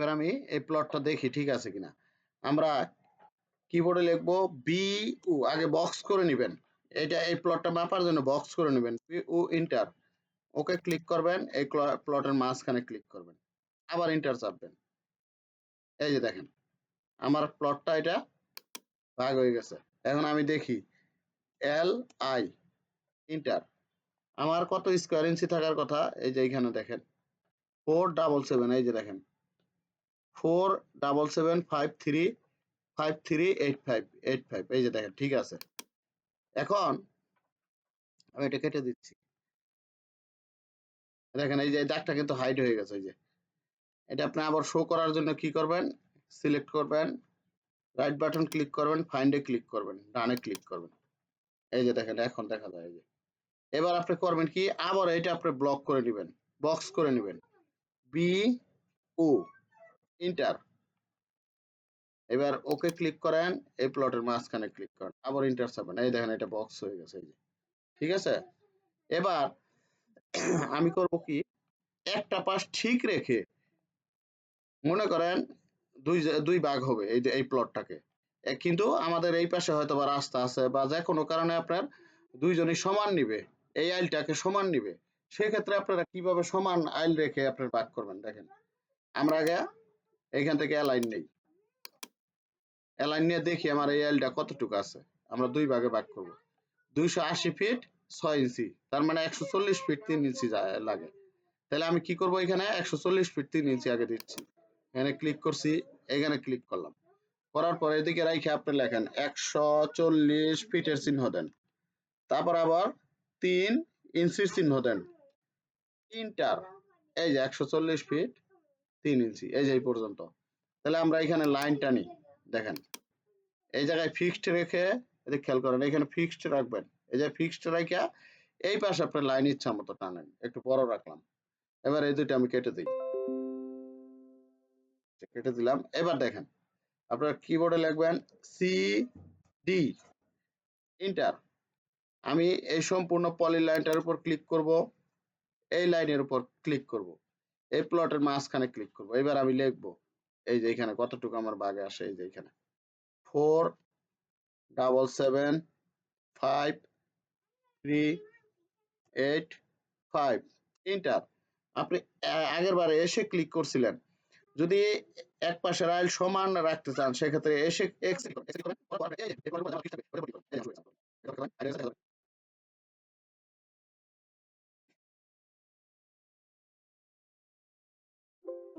এবার আমি এই প্লটটা দেখি, ঠিক আছে কিনা? আমরা কিবোর্ডে লিখব বি উ আগে বক্স করে নেবেন। এটা এই প্লটটা মাপার জন্য বক্স করে নেবেন। বি উ ইন্টার ওকে ক্লিক করবেন, এই প্লটের মাঝখানে ক্লিক করবেন। আবার ইন্টার চাপবেন। এই যে দেখেন, আমার প্লটটা এটা ভাগ হয়ে গেছে। এখন আমি দেখি এল আই ইন্টার আমার কত স্কোয়ার ইঞ্চি থাকার কথা, এই যে এইখানে দেখেন ফোর ডাবল সেভেন এই যে দেখেন। Four double seven five three five three eight five eight five এই যে দেখেন, ঠিক আছে। এখন আমি এটা কেটে দিচ্ছি। দেখেন, এই যে দাগটা কিন্তু হাইড হয়ে গেছে, এই যে। এটা আপনি আবার শো করার জন্য কি করবেন? সিলেক্ট করবেন রাইট বাটন ক্লিক করবেন ফাইন্ডে ক্লিক করবেন ডানে ক্লিক করবেন। এই যে দেখেন, এখন দেখা যায়, এই যে। এবার আপনি করবেন কি? আবার এটা আপনি ব্লক করে নেবেন বক্স করে নেবেন। বি ও ইন্টার এবার ওকে ক্লিক করেন, এই প্লটের মাঝখানে ক্লিক করেন, আবার ইন্টার চাপেন এই দেখেন, এটা বক্স হয়ে গেছে, এই যে। ঠিক আছে? এবার আমি করব কি, একটা পাশ ঠিক রেখে মনে করেন দুই দুই ভাগ হবে এই এই প্লটটাকে কিন্তু আমাদের এই পাশে হয়তো বা রাস্তা আছে বা যে কোনো কারণে আপনার দুইজনই সমান নিবে। এই আইলটাকে সমান নিবে। সেক্ষেত্রে আপনারা কীভাবে সমান আইল রেখে আপনার ভাগ করবেন, দেখেন। আমরা আগে এইখান থেকে অ্যালাইন নেই। অ্যালাইন নিয়ে দেখি আমার এই আইলটা কতটুকু আছে। আমরা দুই ভাগে ভাগ করব। দুইশো আশি ফিট ছয় ইঞ্চি। তার মানে একশো চল্লিশ ফিট তিন ইঞ্চি লাগে। তাহলে আমি কি করব এখানে? একশো চল্লিশ ফিট তিন ইঞ্চি আগে দিচ্ছি। এখানে ক্লিক করছি, এখানে ক্লিক করলাম। করার পরে এদিকে রাইখে আপনি লেখেন, একশো চল্লিশ ফিটের চিহ্ন দেন। তারপর আবার তিন ইঞ্চির চিহ্ন দেন। ইন্টার এই যে একশো চল্লিশ ফিট তিন ইঞ্চি, এই যে এই পর্যন্ত। তাহলে আমরা এখানে লাইন টানি দেখেন। এই জায়গায় ফিক্সড রেখে এদিকে খেয়াল করেন, এখানে ফিক্সড রাখবেন। এই যে ফিক্সড রাখা এই পাশে আপনার লাইন ইচ্ছা মতো টানেন, একটু বড় রাখলাম। এবার এই দুইটা আমি কেটে দিই। কেটে দিলাম। এবার দেখেন, আপনার কিবোর্ডে লিখবেন সি ডি ইন্টার আমি এই সম্পূর্ণ পলি লাইনটার উপর ক্লিক করব, এই লাইনের উপর ক্লিক করব। এই প্লটের মাঝখানে ক্লিক করব। এবার আমি লিখব, এই যে এখানে কতটুকু আমার বাগে আসে, এই যে এখানে। Four double seven five three eight five enter আপনি আগের বারে এসে ক্লিক করছিলেন। যদি এক পাশে আইল সমান রাখতে চান, সেক্ষেত্রে এসে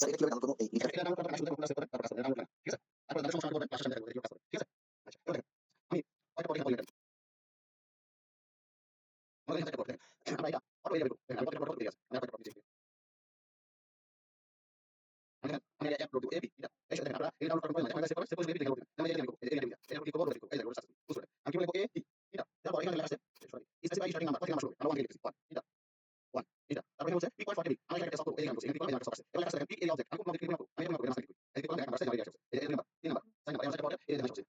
I L I four thousand five ঠিক আছে জিসি এর সম্পর্কে আপনি কোশ্চেন আছে স্যার এটা কীভাবে ডাউনলোড করব এই এটা ডাউনলোড করতে আসলে করতে তারপর আসলে ডাউনলোড ঠিক আছে তারপর দাদা সমস্যা করবেন পাশে সামনে দেখবেন ঠিক আছে আচ্ছা তো দেখেন আমি ওইটা পরে বলি আমাদের এটা করতে আমরা এটা অটো এরিয়া দেখো আমি কত করতে গেছে আমি আপনাকে করতে দিচ্ছি আমি আমি এটা আপলোড দেব এটা এই সাথে আমরা এই ডাউনলোড করতে আমাদের সেপোজ সেপোজ এবি দেখো আমি এটা দেখো এই এরিয়া এটা কি করব দেখো এই দেখো বুঝছ আমি কি বলব এ এটা তারপর এখানে লেখা আছে সরি স্পেসিফাই স্টার্টিং নাম্বার কত নাম্বার শুরু আমরা ওয়ান লিখেছি ওয়ান এটা ওয়ান এটা তারপর হচ্ছে পিক পয়েন্ট ফর আমি এখানে সব এই নাম্বার এই নাম্বার সব আছে এবার লেখা আছে পিক এরিয়া অবজেক্ট আমি কোনো ক্লিক করব আমি কোনো নাম্বার ক্লিক এই কোন নাম্বার সাইজ আছে এই নাম্বার তিন number sign number sign number এই নাম্বার আছে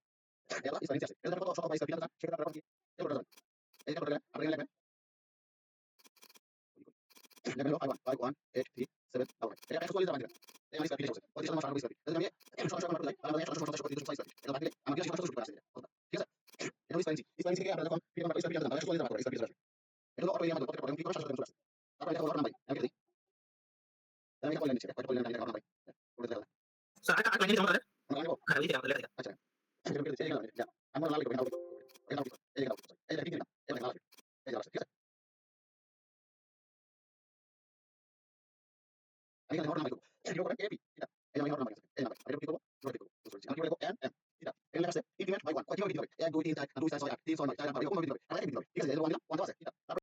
এটা স্পেসিফাই আছে এটা কত সব বাইস পিনা সেটা আপনারা কি এটা করতে এই করতে আপনি লিখবেন লেভেল 5 1 5 1 8 3 7 ডাবল এটা একশো চল্লিশ দাম দিবেন এই আমি স্পিড আছে ওই সময় সারা স্পিড যদি আমি একশো শতাংশ করতে তাহলে একশো শতাংশ করতে দুশো স্পিড এটা লাগলে আমাকে একশো শতাংশ করতে আছে ঠিক আছে? এটা হচ্ছে স্পিড স্পিড থেকে আমরা যখন ফিল্ম নাম্বার স্পিড দাম একশো চল্লিশ দাম করে স্পিড আসবে এটা হলো অটো এরিয়া মধ্যে কত করে কি করে শাসন চলে তারপর এটা হলো নাম্বার আমি দিই। আমি এটা বলে নিচ্ছি। কত বলে নিচ্ছি নাম্বার করে দিলাম So I, I, I need to know that. আমরা need লেখা আছে ইনক্রিমেন্ট বাই 1 কত হবে দিতে হবে 1 2 3 4 2 4 6 8 3 6 9 4 5 এরকম হবে দিতে হবে আর এক দিতে হবে ঠিক আছে এই ওয়ান দিলাম ওয়ান আছে এটা